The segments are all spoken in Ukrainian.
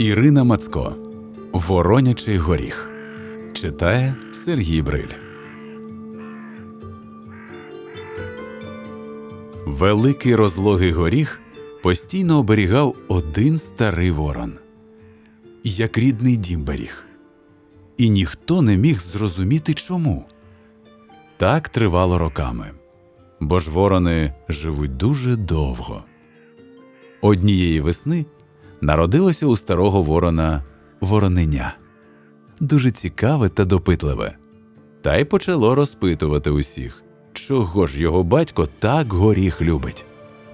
Ірина Мацко Воронячий горіх читає Сергій Бриль. Великий розлогий горіх постійно оберігав один старий ворон, як рідний дім беріг. І ніхто не міг зрозуміти чому. Так тривало роками, бо ж ворони живуть дуже довго. Однієї весни народилося у старого ворона вороненя, дуже цікаве та допитливе, та й почало розпитувати усіх, чого ж його батько так горіх любить,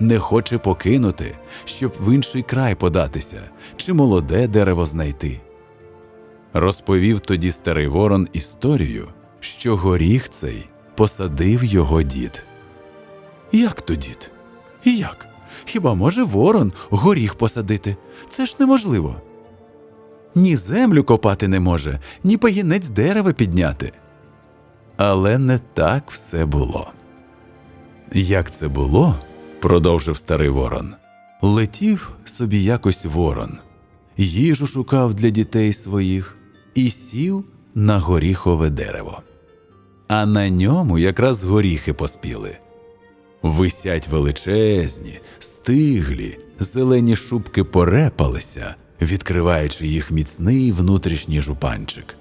не хоче покинути, щоб в інший край податися чи молоде дерево знайти. Розповів тоді старий ворон історію, що горіх цей посадив його дід. Як то дід? І як? Хіба може ворон горіх посадити? Це ж неможливо. Ні землю копати не може, ні пагінець дерева підняти. Але не так все було. Як це було, продовжив старий ворон. Летів собі якось ворон, їжу шукав для дітей своїх і сів на горіхове дерево. А на ньому якраз горіхи поспіли. Висять величезні, стиглі, зелені шубки порепалися, відкриваючи їх міцний внутрішній жупанчик.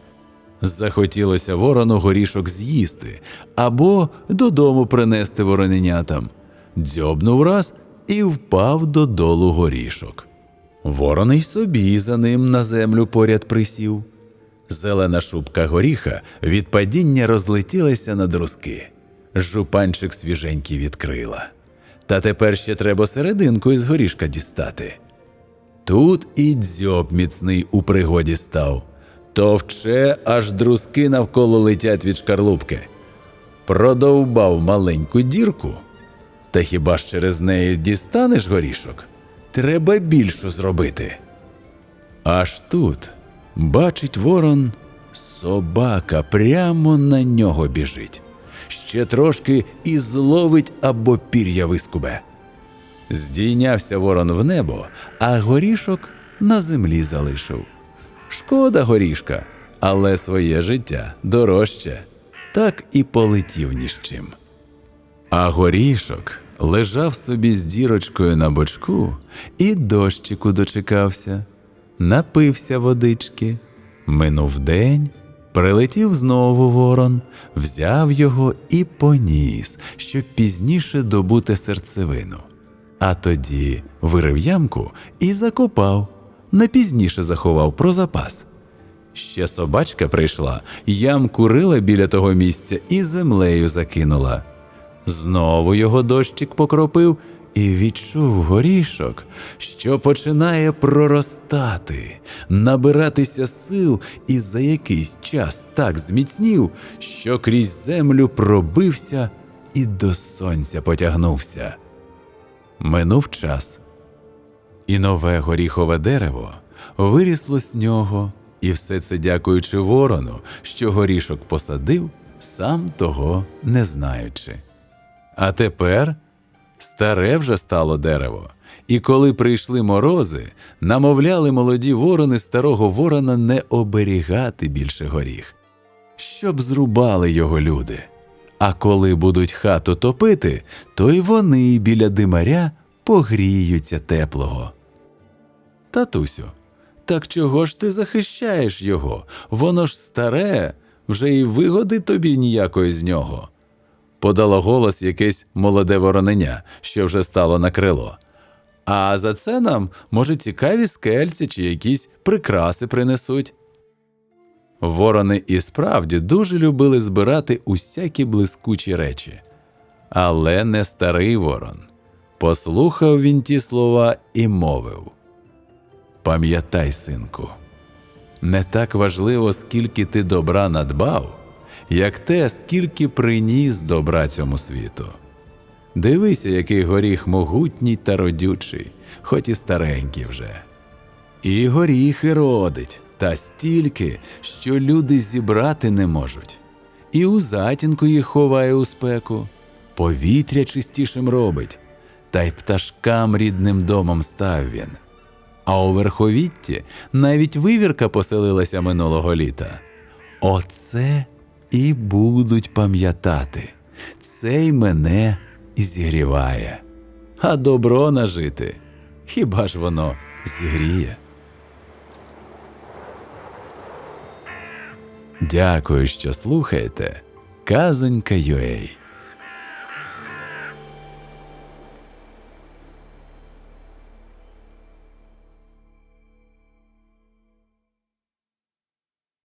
Захотілося ворону горішок з'їсти або додому принести вороненятам. Дзьобнув раз і впав додолу горішок. Ворон й собі за ним на землю поряд присів. Зелена шубка горіха від падіння розлетілася на друзки. Жупанчик свіженький відкрила. Та тепер ще треба серединку із горішка дістати. Тут і дзьоб міцний у пригоді став, товче, аж друзки навколо летять від шкарлупки. Продовбав маленьку дірку, та хіба ж через неї дістанеш горішок? Треба більшу зробити. Аж тут бачить ворон, собака прямо на нього біжить. Ще трошки і зловить або пір'я вискубе. Здійнявся ворон в небо, а горішок на землі залишив. Шкода горішка, але своє життя дорожче, так і полетів ні з чим. А горішок лежав собі з дірочкою на бочку і дощику дочекався, напився водички. Минув день, прилетів знову ворон, взяв його і поніс, щоб пізніше добути серцевину. А тоді вирив ямку і закопав, на пізніше заховав про запас. Ще собачка прийшла, ямку рила біля того місця і землею закинула. Знову його дощик покропив і відчув горішок, що починає проростати, набиратися сил, і за якийсь час так зміцнів, що крізь землю пробився і до сонця потягнувся. Минув час, і нове горіхове дерево вирісло з нього, і все це дякуючи ворону, що горішок посадив, сам того не знаючи. А тепер старе вже стало дерево, і коли прийшли морози, намовляли молоді ворони старого ворона не оберігати більше горіх, щоб зрубали його люди. А коли будуть хату топити, то й вони біля димаря погріються теплого. Татусю, так чого ж ти захищаєш його? Воно ж старе, вже й вигоди тобі ніякої з нього. Подало голос якесь молоде вороненя, що вже стало на крило. А за це нам, може, цікаві скельці чи якісь прикраси принесуть. Ворони і справді дуже любили збирати усякі блискучі речі. Але не старий ворон. Послухав він ті слова і мовив Пам'ятай, синку, не так важливо, скільки ти добра надбав, як те, скільки приніс добра цьому світу. Дивися, який горіх могутній та родючий, хоч і старенький вже. І горіхи родить, та стільки, що люди зібрати не можуть. І у затінку їх ховає у спеку, повітря чистішим робить, та й пташкам рідним домом став він. А у верховітті навіть вивірка поселилася минулого літа. Оце і будуть пам'ятати. цей мене і зігріває. А добро нажити. Хіба ж воно зігріє? Дякую, що слухаєте. Казонька.ua